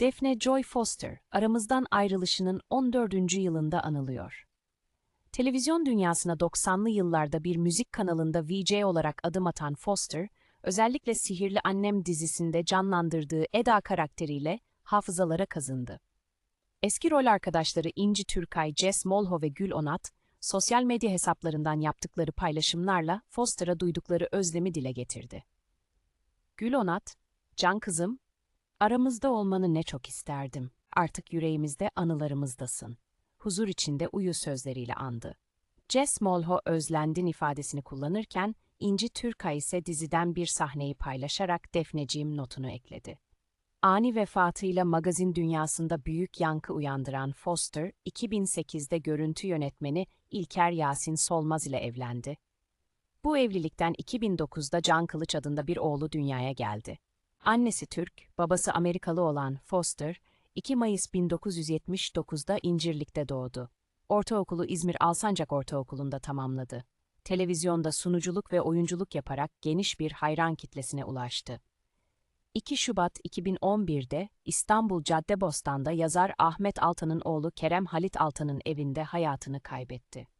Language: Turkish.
Daphne Joy Foster, aramızdan ayrılışının 14. yılında anılıyor. Televizyon dünyasına 90'lı yıllarda bir müzik kanalında VJ olarak adım atan Foster, özellikle Sihirli Annem dizisinde canlandırdığı Eda karakteriyle hafızalara kazındı. Eski rol arkadaşları İnci Türkay, Jess Molho ve Gül Onat, sosyal medya hesaplarından yaptıkları paylaşımlarla Foster'a duydukları özlemi dile getirdi. Gül Onat, Can kızım, aramızda olmanı ne çok isterdim. Artık yüreğimizde anılarımızdasın. Huzur içinde uyu sözleriyle andı. Jess Molho özlendin ifadesini kullanırken, İnci Türkay ise diziden bir sahneyi paylaşarak Defneciğim notunu ekledi. Ani vefatıyla magazin dünyasında büyük yankı uyandıran Foster, 2008'de görüntü yönetmeni İlker Yasin Solmaz ile evlendi. Bu evlilikten 2009'da Can Kılıç adında bir oğlu dünyaya geldi. Annesi Türk, babası Amerikalı olan Foster, 2 Mayıs 1979'da İncirlik'te doğdu. Ortaokulu İzmir Alsancak Ortaokulu'nda tamamladı. Televizyonda sunuculuk ve oyunculuk yaparak geniş bir hayran kitlesine ulaştı. 2 Şubat 2011'de İstanbul Caddebostan'da yazar Ahmet Altan'ın oğlu Kerem Halit Altan'ın evinde hayatını kaybetti.